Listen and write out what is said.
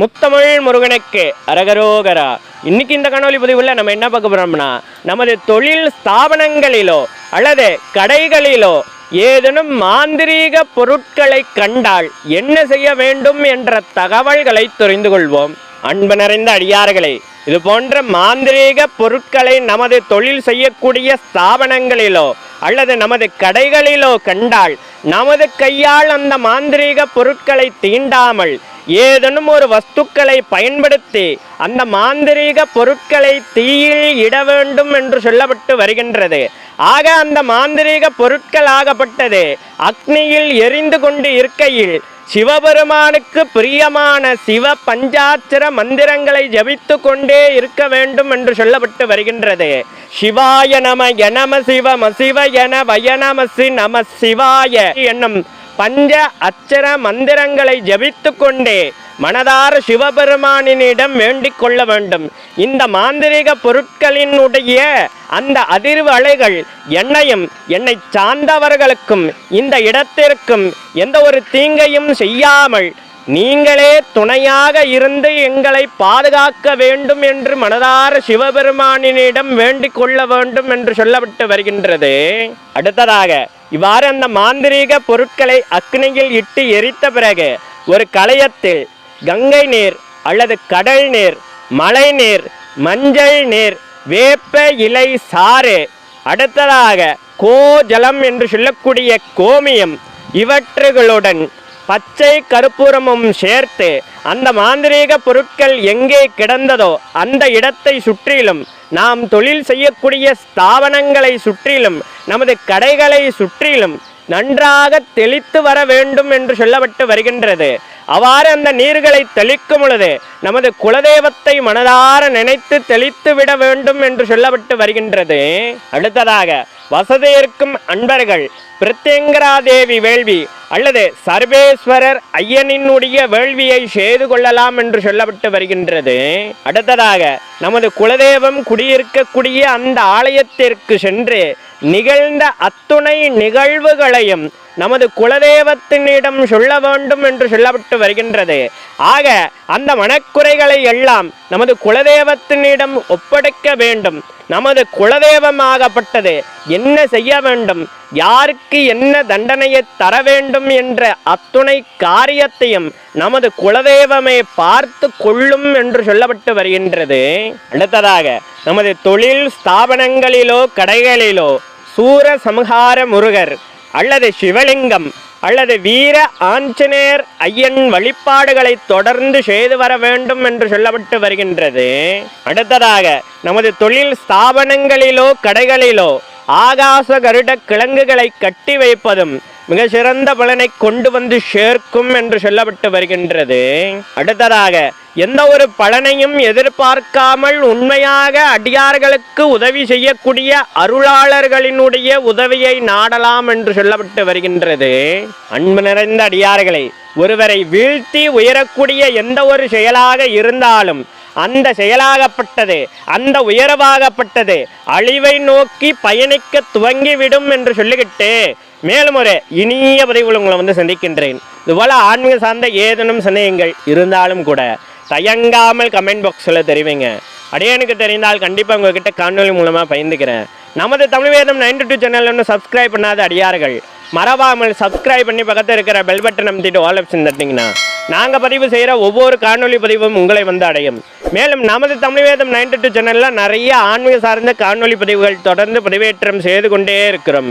முத்தமிழ் முருகனுக்கு அரகரோகரா. இன்னைக்கு இந்த காணொலி பதிவுல நம்ம என்ன பார்க்க போறோம்னா நமது தொழில் ஸ்தாபனங்களிலோ அல்லது கடைகளிலோ ஏதேனும் மாந்திரீக பொருட்களை கண்டால் என்ன செய்ய வேண்டும் என்ற தகவல்களை தெரிந்து கொள்வோம். அன்பு நிறைந்த அடியார்களே இது போன்ற மாந்திரீக பொருட்களை நமது தொழில் செய்யக்கூடிய ஸ்தாபனங்களிலோ அல்லது நமது கடைகளிலோ கண்டால் நமது கையால் அந்த மாந்திரீக பொருட்களை தீண்டாமல் ஏதேனும் ஒரு வஸ்துக்களை பயன்படுத்தி அந்த மாந்திரீக பொருட்களை தீயில் இட வேண்டும் என்று சொல்லப்பட்டு வருகின்றது. ஆக அந்த மாந்திரீக பொருட்கள் ஆகப்பட்டது அக்னியில் எரிந்து கொண்டு இருக்கையில் சிவபெருமானுக்கு பிரியமான சிவ பஞ்சாட்சர மந்திரங்களை ஜபித்து கொண்டே இருக்க வேண்டும் என்று சொல்லப்பட்டு வருகின்றது. சிவாய நம எனம சிவ மசிவ என வயநமசி நம சிவாய என்னும் பஞ்ச அச்சர மந்திரங்களை ஜபித்து கொண்டே மனதார சிவபெருமானினிடம் வேண்டிக் கொள்ள வேண்டும். இந்த மாந்திரிக பொருட்களினுடைய அந்த அதிர்வு அலைகள் என்னையும் என்னை சார்ந்தவர்களுக்கும் இந்த இடத்திற்கும் எந்த ஒரு தீங்கையும் செய்யாமல் நீங்களே துணையாக இருந்து எங்களை பாதுகாக்க வேண்டும் என்று மனதார சிவபெருமானினிடம் வேண்டிக் கொள்ள வேண்டும் என்று சொல்லப்பட்டு வருகின்றது. அடுத்ததாக இவ்வாறு அந்த மாந்திரீக பொருட்களை அக்னியில் இட்டு எரித்த பிறகு ஒரு களையத்தில் கங்கை நீர் அல்லது கடல் நீர் மழை நீர் மஞ்சள் நீர் வேப்ப இலை சாறு அடுத்ததாக கோஜலம் என்று சொல்லக்கூடிய கோமியம் இவற்றுகளுடன் பச்சை கருப்பூரமும் சேர்த்து அந்த மாந்திரீக பொருட்கள் எங்கே கிடந்ததோ அந்த இடத்தை சுற்றிலும் நாம் தொழில் செய்யக்கூடிய ஸ்தாபனங்களை சுற்றிலும் நமது கடைகளை சுற்றிலும் நன்றாக தெளித்து வர வேண்டும் என்று சொல்லப்பட்டு வருகின்றது. அவ்வாறு அந்த நீர்களை தெளிக்கும் பொழுது நமது குலதெய்வத்தை மனதார நினைத்து தெளித்து விட வேண்டும் என்று சொல்லப்பட்டு வருகின்றது. அடுத்ததாக வசதி இருக்கும் அன்பர்கள் பிரத்யங்கராதேவி வேள்வி அல்லது சர்வேஸ்வரர் ஐயனினுடைய வேள்வியை செய்து கொள்ளலாம் என்று சொல்லப்பட்டு வருகின்றது. அடுத்ததாக நமது குலதெய்வம் குடியிருக்கக்கூடிய அந்த ஆலயத்திற்கு சென்று நிகழ்ந்த அத்துணை நிகழ்வுகளையும் நமது குலதெய்வத்தினிடம் சொல்ல வேண்டும் என்று சொல்லப்பட்டு வருகின்றது. ஆக அந்த மனக்குறைகளை எல்லாம் நமது குலதெய்வத்தினிடம் ஒப்படைக்க வேண்டும். நமது குலதெய்வமாகப்பட்டது என்ன செய்ய வேண்டும்? யாருக்கு என்ன தண்டனையை தர வேண்டும்? என்ற அத்துணை காரியத்தையும் நமது குலதெய்வமே பார்த்து கொள்ளும் என்று சொல்லப்பட்டு வருகின்றது. அடுத்ததாக நமது தொழில் ஸ்தாபனங்களிலோ கடைகளிலோ சூர சமகார முருகர் அல்லது சிவலிங்கம் அல்லது வீர ஆஞ்சநேயர் ஐயன் வழிபாடுகளை தொடர்ந்து செய்து வர வேண்டும் என்று சொல்லப்பட்டு வருகின்றது. அடுத்ததாக நமது தொழில் ஸ்தாபனங்களிலோ கடைகளிலோ ஆகாச கருட கிழங்குகளை கட்டி வைப்பதும் மிக சிறந்த பலனை கொண்டு வந்து சேர்க்கும் என்று சொல்லப்பட்டு வருகின்றது. அடுத்ததாக எந்த ஒரு பலனையும் எதிர்பார்க்காமல் உண்மையாக அடியார்களுக்கு உதவி செய்யக்கூடிய அருளாளர்களினுடைய உதவியை நாடலாம் என்று சொல்லப்பட்டு வருகின்றது. அன்பு நிறைந்த அடியார்களை ஒருவரை வீழ்த்தி உயரக்கூடிய எந்த ஒரு செயலாக இருந்தாலும் அந்த செயலாகப்பட்டது அந்த உயரவாகப்பட்டது அழிவை நோக்கி பயணிக்க துவங்கிவிடும் என்று சொல்லிக்கிட்டு மேலும் ஒரு இனிய பதிவுகள் உங்களை வந்து சந்திக்கின்றேன். இதுபோல ஆன்மீக சார்ந்த ஏதேனும் சந்தேகங்கள் இருந்தாலும் கூட தயங்காமல் கமெண்ட் பாக்ஸில் தெரிவிங்க. அடையனுக்கு தெரிந்தால் கண்டிப்பாக உங்ககிட்ட காணொலி மூலமாக பயந்துக்கிறேன் நமது தமிழ் வேதம் நைன்டி டூ சேனல் ஒன்று சப்ஸ்கிரைப் பண்ணாத அடியார்கள் மறவாமல் சப்ஸ்கிரைப் பண்ணி பக்கத்தில் இருக்கிற பெல் பட்டன் அமைத்திட்டு ஆல் ஆப்ஷன் தட்டிங்கன்னா நாங்கள் பதிவு செய்கிற ஒவ்வொரு காணொலி பதிவும் உங்களை வந்து அடையும். மேலும் நமது தமிழ் வேதம் நைன்டி டூ சேனலில் நிறைய ஆன்மீக சார்ந்த காணொலி பதிவுகள் தொடர்ந்து பதிவேற்றம் செய்து கொண்டே இருக்கிறோம்.